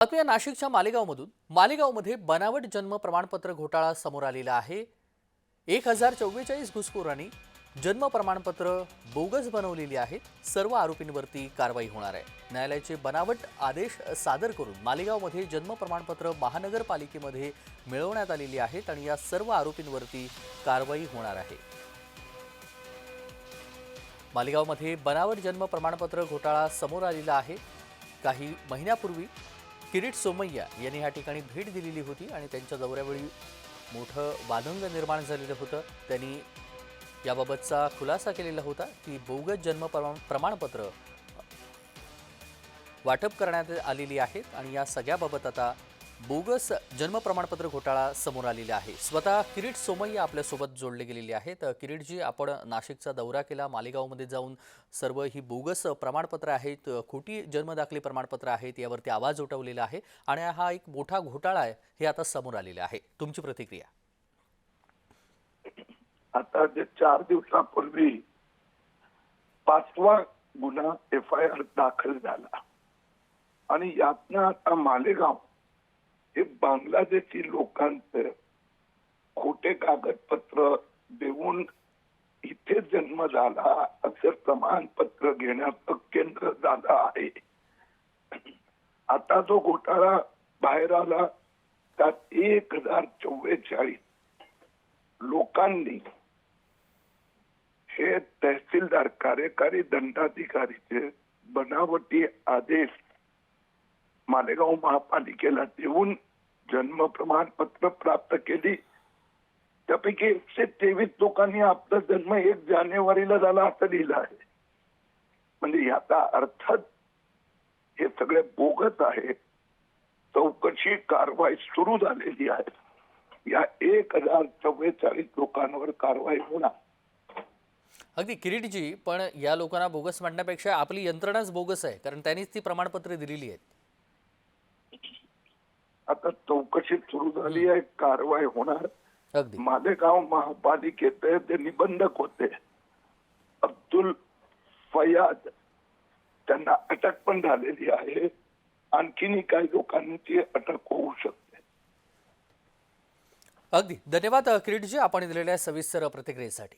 बातम्या नाशिकच्या मालेगावमधून मालेगावमध्ये बनावट जन्म प्रमाणपत्र घोटाळा समोर आलेला आहे. एक हजार चव्वेचाळीस घुसखोरांनी जन्म प्रमाणपत्र बोगस बनवलेली आहेत. सर्व आरोपींवरती कारवाई होणार आहे. न्यायालयाचे बनावट आदेश सादर करून मालेगावमध्ये जन्म प्रमाणपत्र महानगरपालिकेमध्ये मिळवण्यात आलेली आहेत आणि या सर्व आरोपींवरती कारवाई होणार आहे. मालेगावमध्ये बनावट जन्म प्रमाणपत्र घोटाळा समोर आलेला आहे. काही महिन्यापूर्वी किरीट सोमय्या यांनी ह्या ठिकाणी भेट दिलेली होती आणि त्यांच्या दौऱ्यावेळी मोठं वादंग निर्माण झालेलं होतं. त्यांनी याबाबतचा खुलासा केलेला होता की बोगस जन्म प्रमाण प्रमाणपत्र वाटप करण्यात आलेली आहेत आणि या सगळ्याबाबत आता बोगस जन्म प्रमाणपत्र घोटाळा समोर आलेला आहे. स्वतः किरीट सोमय्या आपल्यासोबत जोडले गेलेले आहेत. किरीटजी आपण नाशिकचा दौरा केला. मालेगावमध्ये जाऊन सर्व ही बोगस प्रमाणपत्र आहेत. खोटी जन्मदाखली प्रमाणपत्र आहेत. यावरती आवाज उठवलेला आहे आणि हा एक मोठा घोटाळा आहे हे आता समोर आलेला आहे. तुमची प्रतिक्रिया? आता जे चार दिवसापूर्वी पाचवा गुन्हा एफ आय आर दाखल झाला. आणि यातनं आता मालेगाव हे बांगलादेशी लोकांचे खोटे कागदपत्र देऊन इथे जन्म झाला असं प्रमाणपत्र घेण्याचं केंद्र झालं आहे. आता जो घोटाळा बाहेर आला त्यात एक हजार चव्वेचाळीस लोकांनी हे तहसीलदार कार्यकारी दंडाधिकारीचे बनावटी आदेश मालेगाव महापालिकेला देऊन जन्म प्रमाणपत्र प्राप्त केली. त्यापैकी एकशे तेवीस लोकांनी आपला जन्म एक जानेवारीला झाला असं लिहिलं आहे. म्हणजे याचा अर्थात हे सगळे बोगत आहे. चौकशी कारवाई सुरू झालेली आहे. या एक हजार चव्वेचाळीस लोकांवर कारवाई होणार. अगदी किरीटजी पण या लोकांना बोगस म्हणण्यापेक्षा आपली यंत्रणाच बोगस आहे कारण त्यांनीच ती प्रमाणपत्रे दिलेली आहेत. आता चौकशी सुरू झाली आहे कारवाई होणार. अगदी. मालेगाव महापालिकेचे जे निबंधक होते. अब्दुल फयाद त्यांना अटक पण झालेली आहे. आणखीनही काही लोकांची अटक होऊ शकते. अगदी. धन्यवाद किरीटजी. आपण दिलेल्या सविस्तर प्रतिक्रियेसाठी.